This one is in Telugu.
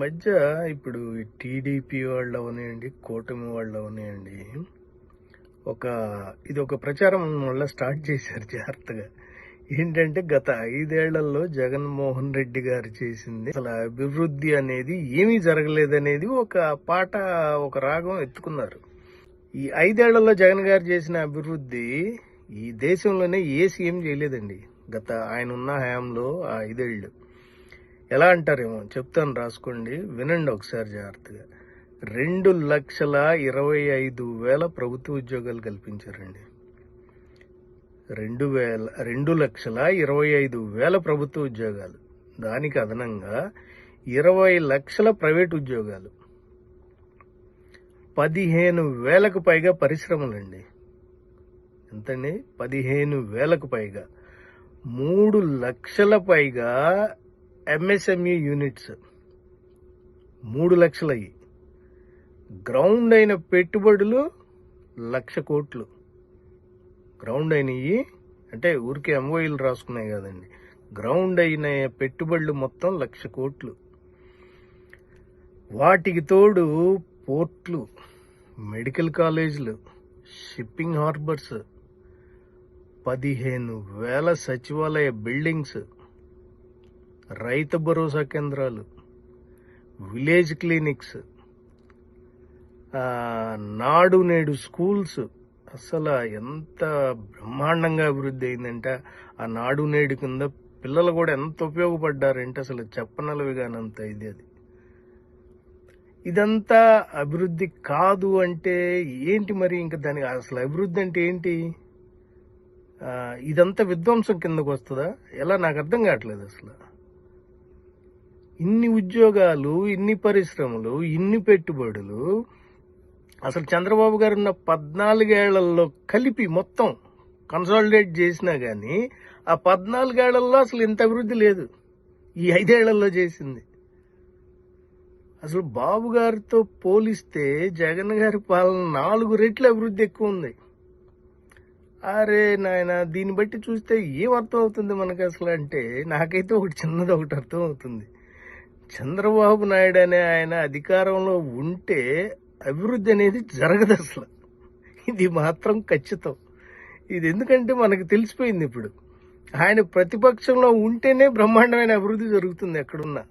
మధ్య ఇప్పుడు టీడీపీ వాళ్ళు అవనివ్వండి కూటమి వాళ్ళు అవనివ్వండి ఒక ఇది ఒక ప్రచారం వల్ల స్టార్ట్ చేశారు జాగ్రత్తగా. ఏంటంటే గత ఐదేళ్ళలో జగన్మోహన్ రెడ్డి గారు చేసింది అసలు అభివృద్ధి అనేది ఏమీ జరగలేదనేది ఒక పాట ఒక రాగం ఎత్తుకున్నారు. ఈ ఐదేళ్ళలో జగన్ గారు చేసిన అభివృద్ధి ఈ దేశంలోనే ఏ సీఎం చేయలేదండి. గత ఆయన ఉన్న హయాంలో ఆ ఐదేళ్ళు. ఎలా అంటారేమో? చెప్తాను రాసుకోండి. వినండి ఒకసారి జాగ్రత్తగా. రెండు లక్షల ఇరవై ఐదు వేల ప్రభుత్వ ఉద్యోగాలు కల్పించారండి. రెండు వేల రెండు లక్షల ఇరవై ఐదు వేల ప్రభుత్వ ఉద్యోగాలు. దానికి అదనంగా ఇరవై లక్షల ప్రైవేట్ ఉద్యోగాలు. పదిహేను వేలకు పైగా పరిశ్రమలండి. ఎంతండి? పదిహేను వేలకు పైగా. మూడు లక్షల పైగా ఎంఎస్ఎంఈ యూనిట్స్ మూడు లక్షలయ్యి. గ్రౌండ్ అయిన పెట్టుబడులు లక్ష కోట్లు. గ్రౌండ్ అయినవి అంటే ఊరికే ఎంఓఈలు రాసుకున్నాయి కదండి. గ్రౌండ్ అయిన పెట్టుబడులు మొత్తం లక్ష కోట్లు. వాటికి తోడు పోర్ట్లు మెడికల్ కాలేజీలు షిప్పింగ్ హార్బర్స్ పదిహేను వేల సచివాలయ బిల్డింగ్స్ రైతు భరోసా కేంద్రాలు విలేజ్ క్లినిక్స్ నాడు నేడు స్కూల్స్. అసలు ఎంత బ్రహ్మాండంగా అభివృద్ధి అయిందంటే. ఆ నాడు నేడు కింద పిల్లలు కూడా ఎంత ఉపయోగపడ్డారంటే అసలు చెప్పనలవి కానంత ఇది అది. ఇదంతా అభివృద్ధి కాదు అంటే ఏంటి మరి ఇంకా దానికి అసలు అభివృద్ధి అంటే ఏంటి? ఇదంతా విధ్వంసం కిందకు వస్తుందా? ఎలా? నాకు అర్థం కావట్లేదు అసలు. ఇన్ని ఉద్యోగాలు ఇన్ని పరిశ్రమలు ఇన్ని పెట్టుబడులు అసలు చంద్రబాబు గారు ఉన్న పద్నాలుగేళ్ళలో కలిపి మొత్తం కన్సాలిడేట్ చేసినా కానీ ఆ పద్నాలుగేళ్ళలో అసలు ఇంత అభివృద్ధి లేదు. ఈ ఐదేళ్ళలో చేసింది. అసలు బాబు గారితో పోలిస్తే జగన్ గారి పాలన నాలుగు రెట్లు అభివృద్ధి ఎక్కువ ఉంది. అరే నాయన దీన్ని బట్టి చూస్తే ఏం అర్థం అవుతుంది మనకు అసలు అంటే నాకైతే ఒకటి చిన్నది ఒకటి అర్థం అవుతుంది. చంద్రబాబు నాయుడు అనే ఆయన అధికారంలో ఉంటే అభివృద్ధి అనేది జరగదు అసలు. ఇది మాత్రం ఖచ్చితం. ఇది ఎందుకంటే మనకు తెలిసిపోయింది ఇప్పుడు. ఆయన ప్రతిపక్షంలో ఉంటేనే బ్రహ్మాండమైన అభివృద్ధి జరుగుతుంది ఎక్కడున్నా.